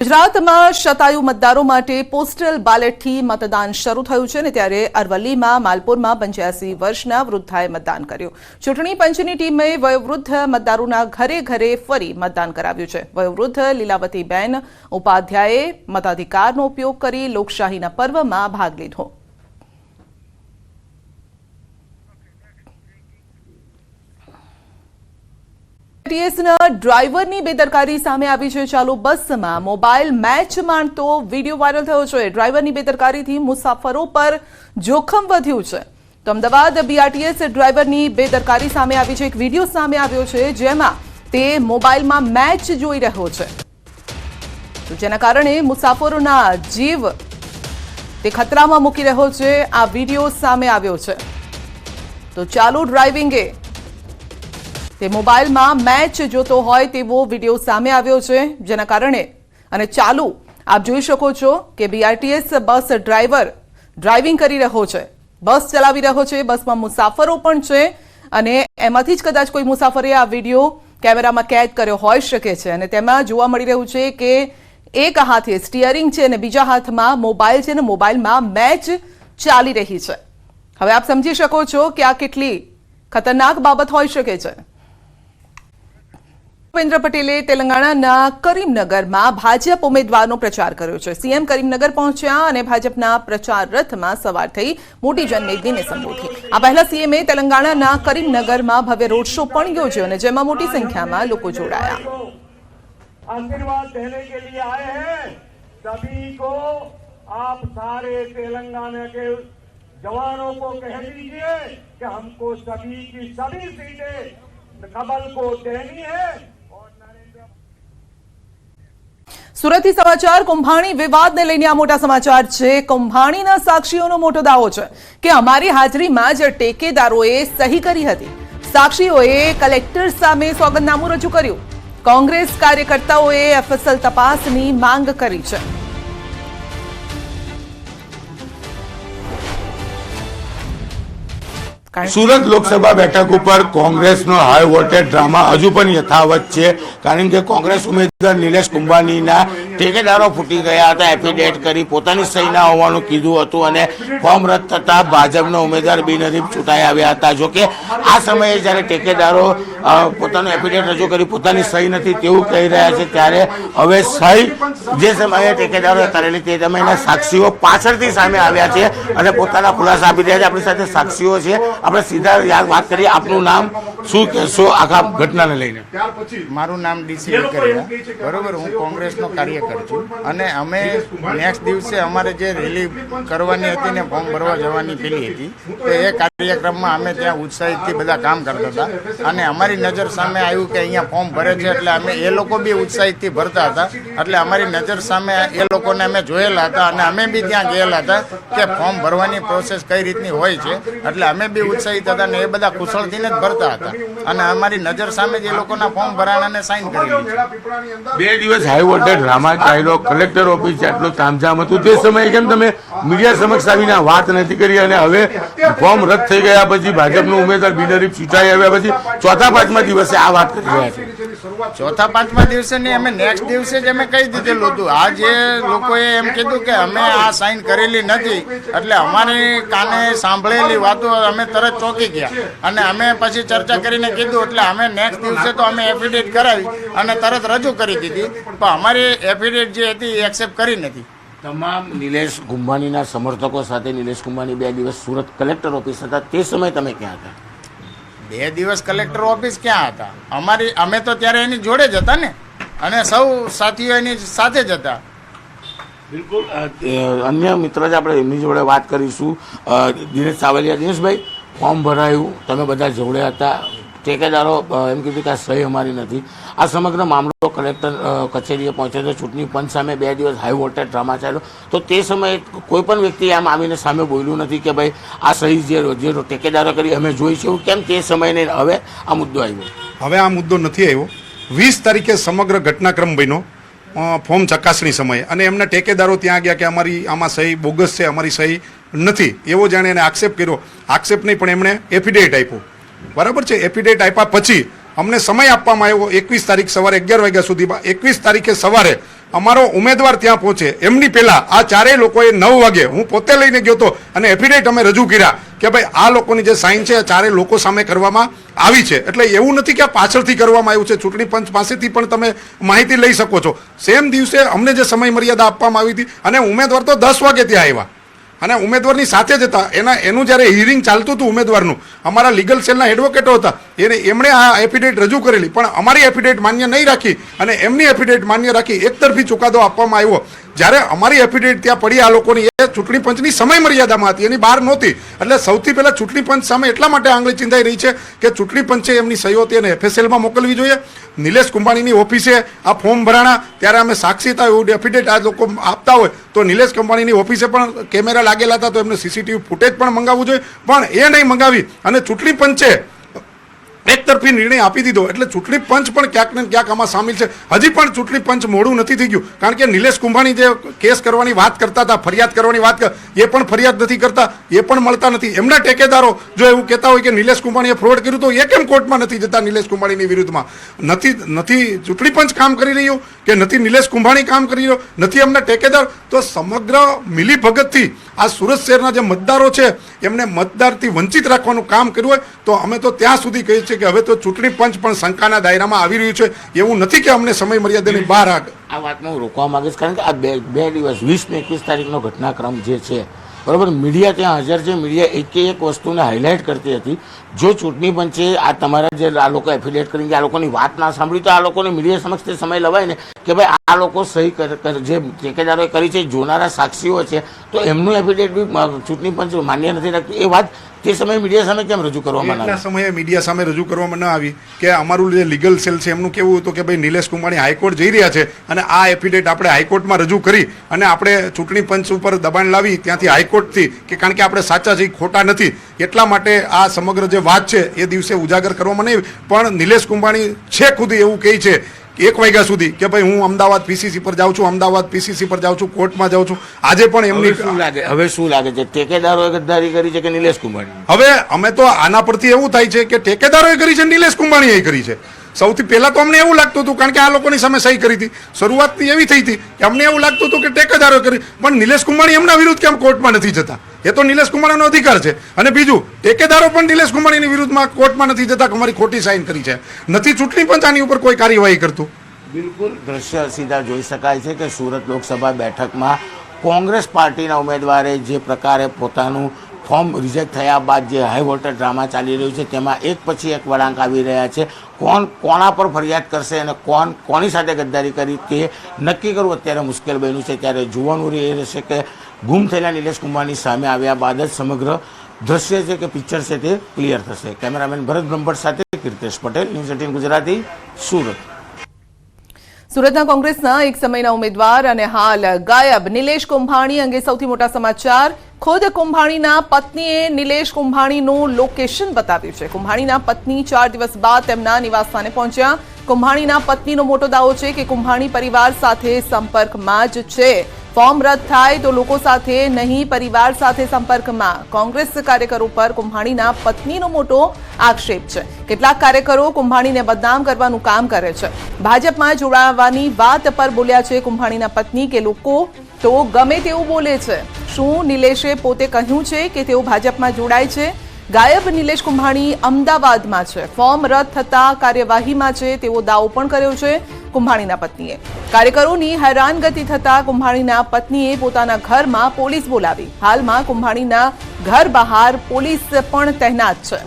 ગુજરાતમાં શતાયુ મતદારો માટે પોસ્ટલ બાલેટથી મતદાન શરૂ થયું છે ને ત્યારે અરવલ્લીમાં, માલપુરમાં પંચ્યાસી વર્ષના વૃદ્ધાએ મતદાન કર્યું. ચૂંટણી પંચની ટીમે વયોવૃદ્ધ મતદારોના ઘરે ઘરે ફરી મતદાન કરાવ્યું છે. વયોવૃદ્ધ લીલાવતીબેન ઉપાધ્યાયે મતાધિકારનો ઉપયોગ કરી લોકશાહીના પર્વમાં ભાગ લીધો. ટીએસના ડ્રાઈવરની બેદરકારી સામે આવી છે ચાલુ બસમાં. મોબાઈલ મેચ માણતો વીડિયો વાયરલ થયો છે. ડ્રાઈવરની બેદરકારીથી મુસાફરો પર જોખમ વધ્યું છે. તો અમદાવાદ બીઆરટીએસ ડ્રાઈવરની બેદરકારી સામે આવી છે. એક વીડિયો સામે આવ્યો છે જેમાં તે મોબાઈલમાં મેચ જોઈ રહ્યો છે. તો જેના કારણે મુસાફરોના જીવ તે ખતરામાં મૂકી રહ્યો છે. આ વીડિયો સામે આવ્યો છે. તો ચાલુ ડ્રાઇવિંગે તે મોબાઈલમાં મેચ જોતો હોય તેવો વીડિયો સામે આવ્યો છે, જેના કારણે અને ચાલુ આપ જોઈ શકો છો કે બીઆરટીએસ બસ ડ્રાઈવર ડ્રાઇવિંગ કરી રહ્યો છે, બસ ચલાવી રહ્યો છે, બસમાં મુસાફરો પણ છે અને એમાંથી જ કદાચ કોઈ મુસાફરે આ વીડિયો કેમેરામાં કેદ કર્યો હોઈ શકે છે અને તેમાં જોવા મળી રહ્યું છે કે એક હાથે સ્ટિયરિંગ છે અને બીજા હાથમાં મોબાઈલ છે અને મોબાઈલમાં મેચ ચાલી રહી છે. હવે આપ સમજી શકો છો કે આ કેટલી ખતરનાક બાબત હોઈ શકે છે. ભૂપેન્દ્ર પટેલે તેલંગાણાના કરીમનગરમાં ભાજપ ઉમેદવારનો પ્રચાર કર્યો છે સીએમ કરીમનગર પહોંચ્યા અને ભાજપના પ્રચાર રથમાં સવાર થઈ મોટી જનમેદનીને સંબોધી આ પહેલા સીએમએ તેલંગાણાના કરીમનગરમાં ભવ્ય રોડ શો પણ યોજ્યો અને જેમાં મોટી સંખ્યામાં લોકો જોડાયા आशीर्वाद देने के लिए आए हैं सभी को आप सारे तेलंगाना के जवानों को कह दीजिए कि हमको सभी की सभी सीटें कमल को देनी है સુરતથી સમાચાર, કુંભાણી વિવાદને લઈને આ મોટા સમાચાર છે. કુંભાણીના સાક્ષીઓનો મોટો દાવો છે કે અમારી હાજરીમાં જ ટેકેદારોએ સહી કરી હતી. સાક્ષીઓએ કલેક્ટર સામે સોગંદનામું રજૂ કર્યું. કોંગ્રેસ કાર્યકર્તાઓએ એફએસએલ તપાસની માંગ કરી છે. સુરત લોકસભા બેઠક ઉપર કોંગ્રેસનો હાઈ વોલ્ટેજ ડ્રામા હજુ પણ યથાવત છે. કારણ કે કોંગ્રેસ ઉમેદવાર નિલેશ કુંભાનીના ઠેકેદારો ફૂટી ગયા હતા એફિડેવિટ કરી પોતાની સહી ના હોવાનું કીધું હતું અને ફોર્મ રદ થતા ભાજપના ઉમેદવાર બિનહરીફ ચૂંટાઈ આવ્યા હતા. જોકે આ સમયે જ્યારે ઠેકેદારો અ, પોતાનું એફિડેટ રજૂ કરી પોતાની સહી નથી તેવું કહી રહ્યા છે ત્યારે હવે સહી જે સમયે ઠેકેદારોએ કરેલી તે સમયના સાક્ષીઓ પાછળથી સામે આવ્યા છે અને પોતાના ખુલાસા આપી રહ્યા છે. આપણી સાથે સાક્ષીઓ છે. આપણે સીધા યાદ વાત કરીએ આપનું નામ શું કહેશો આખા ઘટનાને લઈને? મારું નામ ડીસી વેકરિયા. બરોબર હું કોંગ્રેસનો કાર્યકર છું. અને અમે નેક્સ્ટ દિવસે અમારે જે રેલી કરવાની હતી ને ફોર્મ ભરવા જવાની પેલી હતી તો એ કાર્યક્રમમાં અમે ત્યાં ઉત્સાહિતથી બધા કામ કરતા હતા. અને અમારી નજર સામે આવ્યું કે અહીંયા ફોર્મ ભરે છે એટલે અમે એ લોકો બી ઉત્સાહિતથી ભરતા હતા. એટલે અમારી નજર સામે એ લોકોને અમે જોયેલા હતા અને અમે બી ત્યાં ગયેલા હતા કે ફોર્મ ભરવાની પ્રોસેસ કઈ રીતની હોય છે. એટલે અમે બી ઉત્સાહિત હતા અને એ બધા કુશળથીને જ ભરતા હતા. અને અમારી નજર સામે જ લોકોના ફોર્મ ભરાણાને સાઈન કરેલી છે. બે દિવસ હાઈ વોલ્ટેજ ડ્રામા ચાલ્યો કલેક્ટર ઓફિસ આટલું તામઝામ હતું. તે સમયે કેમ તમે મીડિયા સમક્ષ આવીને વાત નથી કરી અને હવે ફોર્મ રદ થઈ ગયા પછી ભાજપનો ઉમેદવાર બિનરીફ ચૂંટાઈ આવ્યા પછી ચોથા પાંચમા દિવસે આ વાત કરી રહ્યા છે. ચોથા પાંચમા દિવસે નહીં અમે નેક્સ્ટ દિવસે જ અમે કહી દીધેલું હતું. આ જે લોકોએ એમ કીધું કે અમે આ સાઈન કરેલી નથી એટલે અમારી કાને સાંભળેલી વાતો અમે તરત ચોંકી ગયા. અને અમે પછી ચર્ચા કરીને કીધું એટલે અમે નેક્સ્ટ દિવસે તો અમે એફિડેટ કરાવી અને તરત રજૂ કરી દીધી. પણ અમારી એફિડેટ જે હતી એ એક્સેપ્ટ કરી નથી. તમામ નિલેશ કુંભાનીના સમર્થકો સાથે નિલેશ કુંભાની બે દિવસ સુરત કલેક્ટર ઓફિસ હતા તે સમયે તમે ક્યાં હતા? બે દિવસ કલેક્ટર ઓફિસ ક્યાં હતા? અમારી અમે તો ત્યારે એની જોડે જ હતા ને. અને સૌ સાથીઓ એની સાથે જ હતા. બિલકુલ. અન્ય મિત્ર જ આપણે એમની જોડે વાત કરીશું. દિનેશ સાવલિયા, દિનેશભાઈ, ફોર્મ ભરાયું. તમે બધા જોડે હતા. ઠેકેદારો એમ કીધું કે આ સહી અમારી નથી. આ સમગ્ર મામલો કલેક્ટર કચેરીએ પહોંચ્યો હતો. ચૂંટણી પંચ સામે બે દિવસ હાઈ વોલ્ટેજ ડ્રામા ચાલ્યો. તો તે સમયે કોઈ પણ વ્યક્તિ આમ આવીને સામે બોલ્યું નથી કે ભાઈ આ સહી જે જે ઠેકેદારો કરી અમે જોઈ છે. કેમ તે સમયે હવે આ મુદ્દો આવ્યો? હવે આ મુદ્દો નથી આવ્યો. વીસ તારીખે સમગ્ર ઘટનાક્રમ બન્યો. ફોર્મ ચકાસણી સમયે. અને એમના ટેકેદારો ત્યાં ગયા કે અમારી, આમાં સહી બોગસ છે, અમારી સહી નથી. એવો જાણે એને આક્ષેપ કર્યો. આક્ષેપ નહીં, પણ એમણે એફિડેવિટ આપ્યો. બરાબર છે? એફિડેવિટ આપ્યા પછી અમને સમય આપવામાં આવ્યો એકવીસ તારીખ સવારે અગિયાર વાગ્યા સુધીમાં એકવીસ તારીખે સવારે અમારો ઉમેદવાર ત્યાં પહોંચે. એમની પહેલાં આ ચારેય લોકોએ નવ વાગે, હું પોતે લઈને ગયો હતો અને એફિડેવિટ અમે રજૂ કર્યા કે ભાઈ આ લોકોની જે સાઇન છે, આ ચારેય લોકો સામે કરવામાં આવી છે. એટલે એવું નથી કે આ પાછળથી કરવામાં આવ્યું છે. ચૂંટણી પંચ પાસેથી પણ તમે માહિતી લઈ શકો છો. સેમ દિવસે અમને જે સમય મર્યાદા આપવામાં આવી હતી અને ઉમેદવાર તો દસ વાગે ત્યાં આવ્યા. અને ઉમેદવારની સાથે જ હતા. એના, એનું જ્યારે હિયરિંગ ચાલતું હતું ઉમેદવારનું, અમારા લીગલ સેલના એડવોકેટો હતા. એને, એમણે આ એફિડેવિટ રજૂ કરેલી. પણ અમારી એફિડેવિટ માન્ય નહીં રાખી અને એમની એફિડેવિટ માન્ય રાખી એકતરફી ચુકાદો આપવામાં આવ્યો. જ્યારે અમારી એફિડેવિટ ત્યાં પડી, આ લોકોની ચૂંટણી પંચની સમય મર્યાદામાં હતી, એની બહાર નહોતી. એટલે સૌથી પહેલાં ચૂંટણી પંચ સામે એટલા માટે આંગળી ચિંતાઈ રહી છે કે ચૂંટણી પંચે એમની સહીઓ હતી અને એફએસએલમાં મોકલવી જોઈએ. નિલેશ કુંભાણીની ઓફિસે આ ફોર્મ ભરાણા, ત્યારે અમે સાક્ષીતા એવું ડેફિડેટ આ લોકો આપતા હોય, તો નિલેશ કંપાણીની ઓફિસે પણ કેમેરા લાગેલા હતા, તો એમને સીસીટીવી ફૂટેજ પણ મંગાવવું જોઈએ. પણ એ નહીં મંગાવી, અને ચૂંટણી પંચે એકતરફી નિર્ણય આપી દીધો. એટલે ચૂંટણી પંચ પણ ક્યાંક ને ક્યાંક આમાં સામેલ છે. હજી પણ ચૂંટણી પંચ મોડું નથી થઈ ગયું. કારણ કે નિલેશ કુંભાણી જે કેસ કરવાની વાત કરતા હતા, ફરિયાદ કરવાની વાત એ પણ ફરિયાદ નથી કરતા, એ પણ મળતા નથી. એમના ટેકેદારો જો એવું કહેતા હોય કે નિલેશ કુંભાણીએ ફ્રોડ કર્યું તો એ કેમ કોર્ટમાં નથી જતા નિલેશ કુંભાણીની વિરુદ્ધમાં? નથી નથી ચૂંટણી પંચ કામ કરી રહ્યું કે નથી નિલેશ કુંભાણી કામ કરી રહ્યો? નથી એમના ટેકેદાર? તો સમગ્ર મિલીભગતથી આ સુરત શહેરના જે મતદારો છે, એમને મતદારથી વંચિત રાખવાનું કામ કર્યું હોય, તો અમે તો ત્યાં સુધી કહીએ છીએ કે હવે તો ચૂંટણી પંચ પણ શંકાના દાયરામાં આવી રહ્યું છે. એવું નથી કે અમને સમય મર્યાદાની બહાર આ વાતમાં હું રોકવા માંગીશ, કારણ કે આ બે બે દિવસ, વીસ ને એકવીસ તારીખનો ઘટનાક્રમ જે છે બરાબર? મીડિયા ત્યાં હાજર છે. મીડિયા એક એક વસ્તુને હાઇલાઇટ કરતી હતી. જો ચૂંટણી પંચે આ તમારા જે આ લોકો એફિડેટ કરીને આ લોકોની વાત ના સાંભળી તો આ લોકોને મીડિયા સમક્ષ તે સમય લવાય ને કે ભાઈ આ લોકો સહી જે ઠેકેદારોએ કરી છે જોનારા સાક્ષીઓ છે તો એમનું અ, ચૂંટણી પંચ માન્ય નથી રાખતું. એ વાત તે સમયે મીડિયા સામે કેમ રજૂ કરવામાં ના એટલા સમયે મીડિયા સામે રજૂ કરવામાં ન આવી કે અમારું જે લીગલ સેલ છે એમનું કેવું હતું કે ભાઈ નિલેશ કુમાણી હાઈકોર્ટ જઈ રહ્યા છે અને આ એફિડેટ આપણે હાઈકોર્ટમાં રજૂ કરી અને આપણે ચૂંટણી પંચ ઉપર દબાણ લાવી ત્યાંથી હાઈકોર્ટથી કે કારણ કે આપણે સાચા છે ખોટા નથી એટલા માટે આ સમગ્ર જે વાત છે એ દિવસે ઉજાગર કરવામાં નહીં. પણ નિલેશ કુંભાણી છે ખુદ એવું કહે છે એક વાગ્યા સુધી કે ભાઈ હું અમદાવાદ પીસીસી પર જાઉં છું અમદાવાદ પીસીસી પર જાઉં છું કોર્ટમાં જાઉં છું. આજે પણ એમની શું લાગે? હવે શું લાગે છે? ઠેકેદારોએ ગદ્દારી કરી છે કે નિલેશ કુંભાણી હવે અમે તો આના પરથી એવું થાય છે કે ઠેકેદારોએ કરી છે નિલેશ કુંભાણીએ કરી છે. સૌથી પહેલા તો અમને એવું લાગતું હતું કારણ કે આ લોકોની સામે સહી કરી હતી. શરૂઆતથી એવી થઈ હતી કે અમને એવું લાગતું હતું કે ટેકેદારોએ કરી. પણ નિલેશ કુંભાણી એમના વિરુદ્ધ કેમ કોર્ટમાં નથી જતા? એ તો નિલેશ કુંભાણીનો અધિકાર છે. અને બીજું ટેકેદારો પણ નિલેશ કુમાણીની વિરુદ્ધમાં કોર્ટમાં નથી જતા અમારી ખોટી સાઇન કરી છે. નથી ચૂંટણી પંચ આની ઉપર કોઈ કાર્યવાહી કરતું? બિલકુલ. દ્રશ્ય સીધા જોઈ શકાય છે કે સુરત લોકસભા બેઠકમાં કોંગ્રેસ પાર્ટીના ઉમેદવારે જે પ્રકારે પોતાનું ફોર્મ રિજેક્ટ થયા બાદ જે હાઈ વોટર ડ્રામા ચાલી રહ્યું છે, તેમાં એક પછી એક વળાંક આવી રહ્યા છે. કોણ કોણા પર ફરિયાદ કરશે અને કોણ કોની સાથે ગદ્દારી કરી તે નક્કી કરવું અત્યારે મુશ્કેલ બન્યું છે. ત્યારે જોવાનું એ રહેશે કે ગુમ થયેલા નિલેશ કુમારની સામે આવ્યા બાદ જ સમગ્ર દ્રશ્ય છે કે પિક્ચર છે તે ક્લિયર થશે. કેમેરામેન ભરત બ્રહ્મભટ્ટ સાથે Kirtesh Patel. News eighteen Gujarati, Surat. સુરતના કોંગ્રેસના એક સમયના ઉમેદવાર અને હાલ ગાયબ નિલેશ કુંભાણી અંગે સૌથી મોટા સમાચાર. ખુદ કુંભાણીના પત્નીએ નિલેશ કુંભાણીનું લોકેશન બતાવ્યું છે. કુંભાણીના પત્ની ચાર દિવસ બાદ તેમના નિવાસસ્થાને પહોંચ્યા. કુંભાણીના પત્નીનો મોટો દાવો છે કે કુંભાણી પરિવાર સાથે સંપર્કમાં જ છે. ફોર્મ રદ થાય તો લોકો સાથે નહીં, પરિવાર સાથે સંપર્કમાં. કોંગ્રેસ કાર્યકરો પર કુંભાણીના પત્નીનો મોટો આક્ષેપ છે. કેટલાક કાર્યકરો કુંભાણીને બદનામ કરવાનું કામ કરે છે. ભાજપમાં જોડાવાની વાત પર બોલ્યા છે કુંભાણીના પત્ની કે લોકો તો ગમે તેવું બોલે છે. શું નિલેશે પોતે કહ્યું છે કે તેઓ ભાજપમાં જોડાય છે? ગાયબ નિલેશ કુંભાણી અમદાવાદમાં છે. ફોર્મ રદ થતા કાર્યવાહીમાં છે. તેવો દાવો પણ કર્યો છે. કુંભાણીના પત્નીએ. કાર્યકરોની હેરાનગતિ થતા કુંભાણીના પત્નીએ પોતાના ઘરમાં પોલીસ બોલાવી. હાલમાં કુંભાણીના ઘર બહાર પોલીસ પણ તહેનાત છે.